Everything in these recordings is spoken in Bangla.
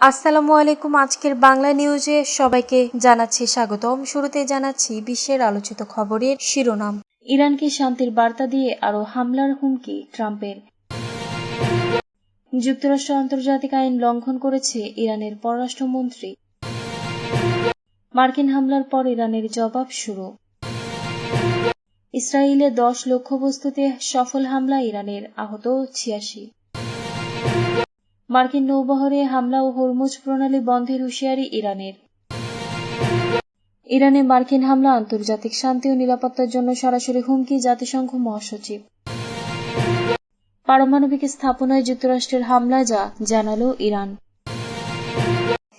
আসসালামু আলাইকুম। আজকের বাংলা নিউজে সবাইকে জানাচ্ছি স্বাগতম। শুরুতে জানাচ্ছি বিশ্বের আলোচিত খবরের শিরোনাম। ইরানকে শান্তির বার্তা দিয়ে আরও হামলার হুমকি ট্রাম্পের। যুক্তরাষ্ট্র আন্তর্জাতিক আইন লঙ্ঘন করেছে ইরানের পররাষ্ট্রমন্ত্রী। মার্কিন হামলার পর ইরানের জবাব শুরু। ইসরায়েলে দশ লক্ষ্যবস্তুতে সফল হামলা ইরানের আহত ছিয়াশি। মার্কিন নৌবহরে হামলা ও হরমুজ প্রণালী বন্ধের হুঁশিয়ারি ইরানের। ইরানে মার্কিন হামলা, আন্তর্জাতিক শান্তি ও নিরাপত্তার জন্য সরাসরি হুমকি, জাতিসংঘ মহাসচিব। পারমাণবিক স্থাপনায় যুক্তরাষ্ট্রের হামলা, যা জানালো ইরান।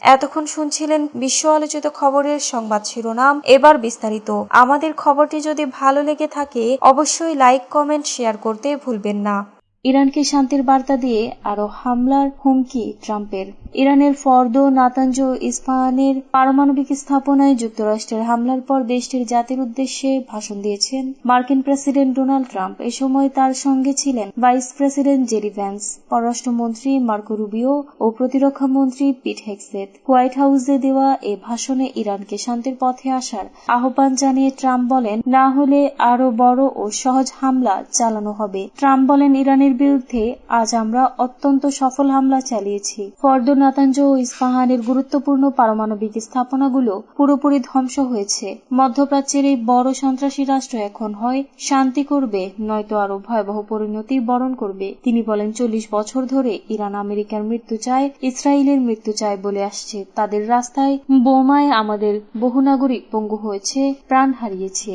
এতক্ষণ শুনছিলেন বিশ্ব আলোচিত খবরের সংবাদ শিরোনাম। এবার বিস্তারিত। আমাদের খবরটি যদি ভালো লেগে থাকে, অবশ্যই লাইক, কমেন্ট, শেয়ার করতে ভুলবেন না। ইরানকে শান্তির বার্তা দিয়ে আরও হামলার হুমকি ট্রাম্পের। ইরানের ফর্দ, নাতাঞ্জ ইস্পাহানের পারমাণবিক স্থাপনায় যুক্তরাষ্ট্রের হামলার পর দেশটির জাতির উদ্দেশ্যে ভাষণ দিয়েছেন মার্কিন প্রেসিডেন্ট ডোনাল্ড ট্রাম্প। এ সময় তার সঙ্গে ছিলেন ভাইস প্রেসিডেন্ট জেরি ভ্যান্স, পররাষ্ট্রমন্ত্রী মার্কো রুবিও ও প্রতিরক্ষা মন্ত্রী পিট হেক্সেট হোয়াইট হাউসে দেওয়া এ ভাষণে ইরানকে শান্তির পথে আসার আহ্বান জানিয়ে ট্রাম্প বলেন, না হলে আরও বড় ও সহজ হামলা চালানো হবে। ট্রাম্প বলেন, ইরানের বিরুদ্ধে আজ আমরা অত্যন্ত সফল হামলা চালিয়েছি। ফর্দ নাতাঞ্জ ও ইস্পাহানের গুরুত্বপূর্ণ পারমাণবিক স্থাপনাগুলো পুরোপুরি ধ্বংস হয়েছে। মধ্যপ্রাচ্যের এই বড় সন্ত্রাসী রাষ্ট্র এখন হয়, শান্তি করবে, নয়তো আরও ভয়াবহ পরিণতি বরণ করবে। তিনি বলেন, চল্লিশ বছর ধরে ইরান আমেরিকার মৃত্যু চায়, ইসরায়েলের মৃত্যু চায় বলে আসছে। তাদের রাস্তায় বোমায় আমাদের বহু নাগরিক পঙ্গু হয়েছে, প্রাণ হারিয়েছে।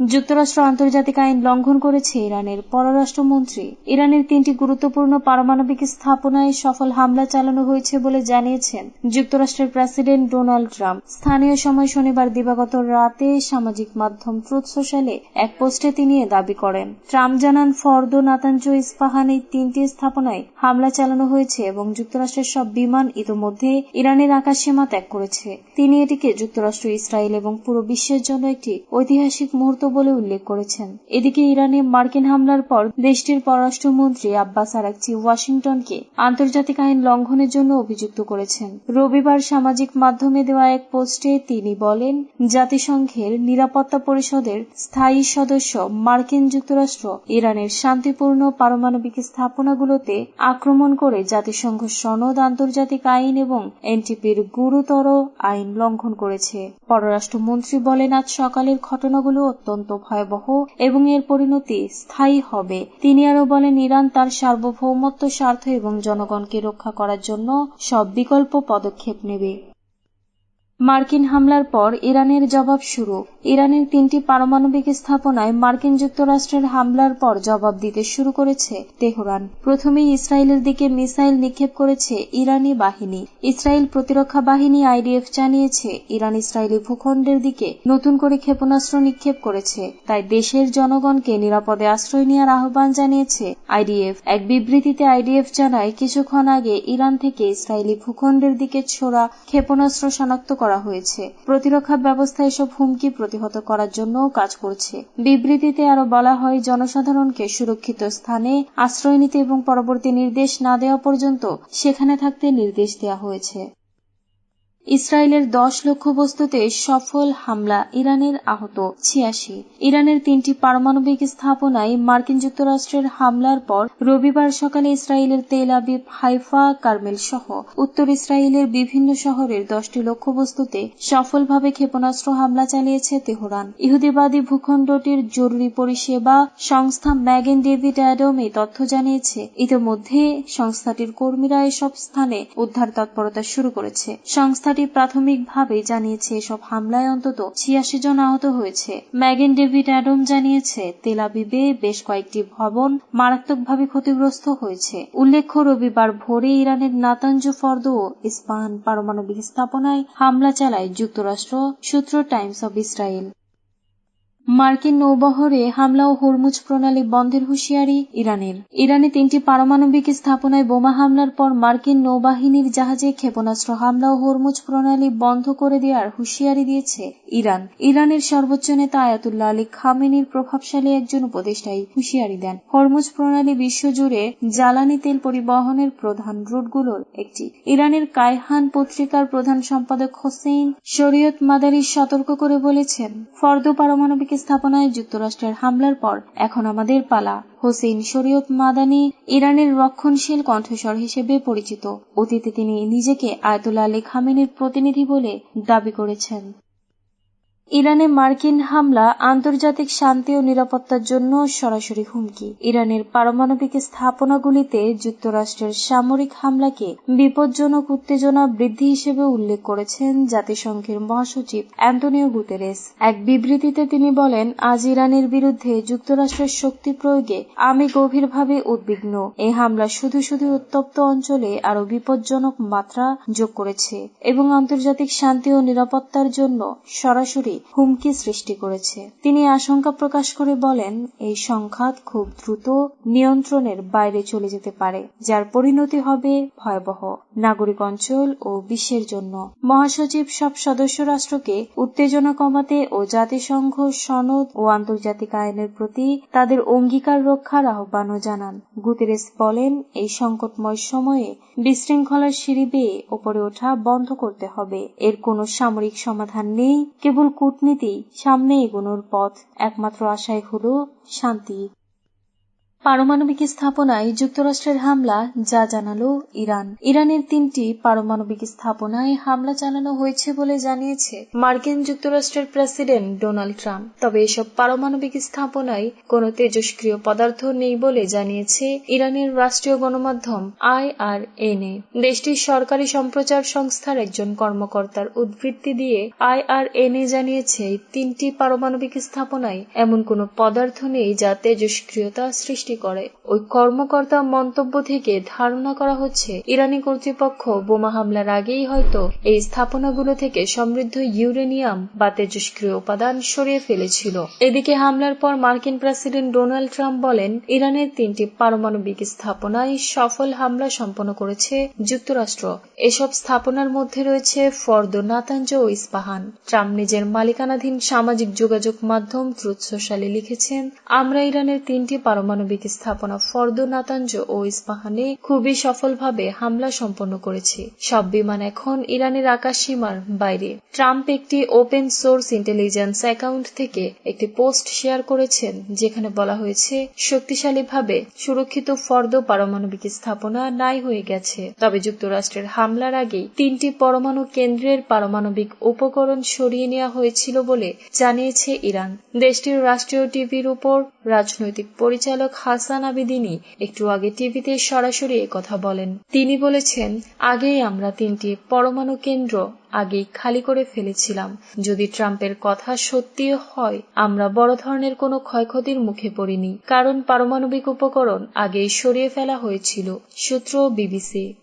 যুক্তরাষ্ট্র আন্তর্জাতিক আইন লঙ্ঘন করেছে ইরানের পররাষ্ট্রমন্ত্রী। ইরানের তিনটি গুরুত্বপূর্ণ পারমাণবিক স্থাপনায় সফল হামলা চালানো হয়েছে বলে জানিয়েছেন যুক্তরাষ্ট্রের প্রেসিডেন্ট ডোনাল্ড ট্রাম্প। স্থানীয় সময় শনিবার দিবাগত রাতে সামাজিক মাধ্যম ট্রুথ সোশ্যালে এক পোস্টে তিনি এ দাবি করেন। ট্রাম্প জানান, ফর্দ নাতাঞ্জ ইস্পাহান এই তিনটি স্থাপনায় হামলা চালানো হয়েছে এবং যুক্তরাষ্ট্রের সব বিমান ইতোমধ্যে ইরানের আকাশসীমা ত্যাগ করেছে। তিনি এটিকে যুক্তরাষ্ট্র, ইসরায়েল এবং পুরো বিশ্বের জন্য একটি ঐতিহাসিক মুহূর্ত বলে উল্লেখ করেছেন। এদিকে ইরানে মার্কিন হামলার পর দেশটির পররাষ্ট্রমন্ত্রী আব্বাস আরাকচি ওয়াশিংটনকে আন্তর্জাতিক আইন লঙ্ঘনের জন্য অভিযুক্ত করেছেন। রবিবার সামাজিক মাধ্যমে দেওয়া এক পোস্টে তিনি বলেন, জাতিসংঘের নিরাপত্তা পরিষদের স্থায়ী সদস্য মার্কিন যুক্তরাষ্ট্র ইরানের শান্তিপূর্ণ পারমাণবিক স্থাপনাগুলোতে আক্রমণ করে জাতিসংঘ সনদ, আন্তর্জাতিক আইন এবং এনটিপির গুরুতর আইন লঙ্ঘন করেছে। পররাষ্ট্রমন্ত্রী বলেন, আজ সকালের ঘটনাগুলো অত্যন্ত ভয়াবহ এবং এর পরিণতি স্থায়ী হবে। তিনি আরও বলেন, ইরান তার সার্বভৌমত্ব, স্বার্থ এবং জনগণকে রক্ষা করার জন্য সব বিকল্প পদক্ষেপ নেবে। মার্কিন হামলার পর ইরানের জবাব শুরু। ইরানের তিনটি পারমাণবিক স্থাপনায় মার্কিন যুক্তরাষ্ট্রের হামলার পর জবাব দিতে শুরু করেছে তেহরান। প্রথমেই ইসরায়েলের দিকে মিসাইল নিক্ষেপ করেছে ইরানি বাহিনী। ইসরায়েল প্রতিরক্ষা বাহিনী আইডিএফ জানিয়েছে ইরান ইসরায়েলি ভূখণ্ডের দিকে নতুন করে ক্ষেপণাস্ত্র নিক্ষেপ করেছে। তাই দেশের জনগণকে নিরাপদে আশ্রয় নেওয়ার আহ্বান জানিয়েছে আইডিএফ। এক বিবৃতিতে আইডিএফ জানায়, কিছুক্ষণ আগে ইরান থেকে ইসরায়েলি ভূখণ্ডের দিকে ছোড়া ক্ষেপণাস্ত্র শনাক্ত করা হয়েছে। প্রতিরক্ষা ব্যবস্থা এসব হুমকি প্রতিহত করার জন্য কাজ করছে। বিবৃতিতে আরও বলা হয়, জনসাধারণকে সুরক্ষিত স্থানে আশ্রয় নিতে এবং পরবর্তী নির্দেশ না দেওয়া পর্যন্ত সেখানে থাকতে নির্দেশ দেওয়া হয়েছে। ইসরায়েলের দশ লক্ষ বস্তুতে সফল হামলা ইরানের আহত ছিয়াশি। ইরানের তিনটি পারমাণবিক স্থাপনায় মার্কিন যুক্তরাষ্ট্রের হামলার পর রবিবার সকালে ইসরায়েলের তেল আবিব হাইফা কার্মেল সহ উত্তর ইসরায়েলের বিভিন্ন শহরের দশটি লক্ষ্যবস্তুতে সফলভাবে ক্ষেপণাস্ত্র হামলা চালিয়েছে তেহরান। ইহুদিবাদী ভূখণ্ডটির জরুরি পরিষেবা সংস্থা ম্যাগেন ডেভিড অ্যাডম এই তথ্য জানিয়েছে। ইতিমধ্যে সংস্থাটির কর্মীরা এসব স্থানে উদ্ধার তৎপরতা শুরু করেছে। সংস্থা সংস্থাটি প্রাথমিকভাবে জানিয়েছে, এসব হামলায় অন্তত ছিয়াশি জন আহত হয়েছে। ম্যাগেন ডেভিড অ্যাডম জানিয়েছে তেলাবিবে বেশ কয়েকটি ভবন মারাত্মকভাবে ক্ষতিগ্রস্ত হয়েছে। উল্লেখ্য, রবিবার ভোরে ইরানের নাতাঞ্জ ফর্দ ও ইস্পাহান পারমাণবিক স্থাপনায় হামলা চালায় যুক্তরাষ্ট্র, সূত্র টাইমস অব ইসরায়েল। মার্কিন নৌবহরে হামলা ও হরমুজ প্রণালী বন্ধের হুঁশিয়ারি ইরানের। ইরানে তিনটি পারমাণবিক স্থাপনায় বোমা হামলার পর মার্কিন নৌবাহিনীর জাহাজে ক্ষেপণাস্ত্র হামলা ও হরমুজ প্রণালী বন্ধ করে দেওয়ার হুঁশিয়ারি দিয়েছে ইরান। ইরানের সর্বোচ্চ নেতা আয়াতুল্লাহ আলী খামেনির প্রভাবশালী একজন উপদেষ্টাই হুঁশিয়ারি দেন। হরমুজ প্রণালী বিশ্বজুড়ে জ্বালানি তেল পরিবহনের প্রধান রুটগুলোর একটি। ইরানের কায়হান পত্রিকার প্রধান সম্পাদক হোসেইন শরীয়ত মাদারি সতর্ক করে বলেছেন, ফর্দ পারমাণবিক স্থাপনায় যুক্তরাষ্ট্রের হামলার পর এখন আমাদের পালা। হোসেন শরীয়ত মাদানি ইরানের রক্ষণশীল কণ্ঠস্বর হিসেবে পরিচিত। অতীতে তিনি নিজেকে আয়তুল আলী খামেনির প্রতিনিধি বলে দাবি করেছেন। ইরানে মার্কিন হামলা, আন্তর্জাতিক শান্তি ও নিরাপত্তার জন্য সরাসরি হুমকি। ইরানের পারমাণবিক স্থাপনাগুলিতে যুক্তরাষ্ট্রের সামরিক হামলাকে বিপজ্জনক উত্তেজনা বৃদ্ধি হিসেবে উল্লেখ করেছেন জাতিসংঘের মহাসচিব অ্যান্টনিও গুতেরেস। এক বিবৃতিতে তিনি বলেন, আজ ইরানের বিরুদ্ধে যুক্তরাষ্ট্রের শক্তি প্রয়োগে আমি গভীরভাবে উদ্বিগ্ন। এই হামলা শুধু শুধু উত্তপ্ত অঞ্চলে আরও বিপজ্জনক মাত্রা যোগ করেছে এবং আন্তর্জাতিক শান্তি ও নিরাপত্তার জন্য সরাসরি হুমকি সৃষ্টি করেছে। তিনি আশঙ্কা প্রকাশ করে বলেন, এই সংঘাত খুব দ্রুত নিয়ন্ত্রণের বাইরে চলে যেতে পারে, যার পরিণতি হবে ভয়াবহ। নাগরিক অঞ্চল ও বিশ্বের জন্য। মহাসচিব সব সদস্য রাষ্ট্রকে উত্তেজনা কমাতে ও জাতিসংঘ, সনদ ও আন্তর্জাতিক আইনের প্রতি তাদের অঙ্গীকার রক্ষার আহ্বানও জানান। গুতেরেস বলেন, এই সংকটময় সময়ে বিশৃঙ্খলার সিঁড়ি বেয়ে ওপরে ওঠা বন্ধ করতে হবে। এর কোনো সামরিক সমাধান নেই, কেবল কূটনীতি সামনে এগোনোর পথ একমাত্র আশাই হল শান্তি। পারমাণবিক স্থাপনায় যুক্তরাষ্ট্রের হামলা, যা জানালো ইরান। ইরানের তিনটি পারমাণবিক স্থাপনায় হামলা চালানো হয়েছে বলে জানিয়েছে মার্কিন যুক্তরাষ্ট্রের প্রেসিডেন্ট ডোনাল্ড ট্রাম্প। তবে এসব পারমাণবিক স্থাপনায় কোনো তেজস্ক্রিয় পদার্থ নেই বলে জানিয়েছে ইরানের রাষ্ট্রীয় গণমাধ্যম আই আর এন এ। দেশটির সরকারি সম্প্রচার সংস্থার একজন কর্মকর্তার উদ্বৃত্তি দিয়ে আই আর এন এ জানিয়েছে, তিনটি পারমাণবিক স্থাপনায় এমন কোনো পদার্থ নেই যা তেজস্ক্রিয়তা সৃষ্টি সৃষ্টি করে। ওই কর্মকর্তা মন্তব্য থেকে ধারণা করা হচ্ছে, ইরানি কর্তৃপক্ষ বোমা হামলার আগেই হয়তো এই স্থাপনাগুলো থেকে সমৃদ্ধ ইউরেনিয়াম বা তেজস্ক্রিয় উপাদান সরিয়ে ফেলেছিল। এদিকে হামলার পর মার্কিন প্রেসিডেন্ট ডোনাল্ড ট্রাম্প বলেন, ইরানের তিনটি পারমাণবিক স্থাপনায় সফল হামলা সম্পন্ন করেছে যুক্তরাষ্ট্র। এসব স্থাপনার মধ্যে রয়েছে ফর্দ নাতাঞ্জ ও ইস্পাহান। ট্রাম্প নিজের মালিকানাধীন সামাজিক যোগাযোগ মাধ্যম ট্রুথ সোশ্যালে লিখেছেন, আমরা ইরানের তিনটি পারমাণবিক স্থাপনা ফর্দ নাতাঞ্জ ও ইস্পাহানে খুবই সফলভাবে হামলা সম্পন্ন করেছে। সব বিমান এখন ইরানের আকাশ সীমার বাইরে। ট্রাম্প একটি ওপেন সোর্স ইন্টেলিজেন্স অ্যাকাউন্ট থেকে একটি পোস্ট শেয়ার করেছেন, যেখানে বলা হয়েছে, শক্তিশালীভাবে সুরক্ষিত ফর্দ পারমাণবিক স্থাপনা নাই হয়ে গেছে। তবে যুক্তরাষ্ট্রের হামলার আগেই তিনটি পরমাণু কেন্দ্রের পারমাণবিক উপকরণ সরিয়ে নেওয়া হয়েছিল বলে জানিয়েছে ইরান। দেশটির রাষ্ট্রীয় টিভির উপর রাজনৈতিক পরিচালক হাসান আবিদিনই একটু আগে টিভিতে সরাসরি কথা বলেন। তিনি বলেছেন, আগেই আমরা তিনটি পরমাণু কেন্দ্র আগেই খালি করে ফেলেছিলাম। যদি ট্রাম্পের কথা সত্যি হয়, আমরা বড় ধরনের কোনো ক্ষয়ক্ষতির মুখে পড়িনি। কারণ পারমাণবিক উপকরণ আগেই সরিয়ে ফেলা হয়েছিল। সূত্র বিবিসি।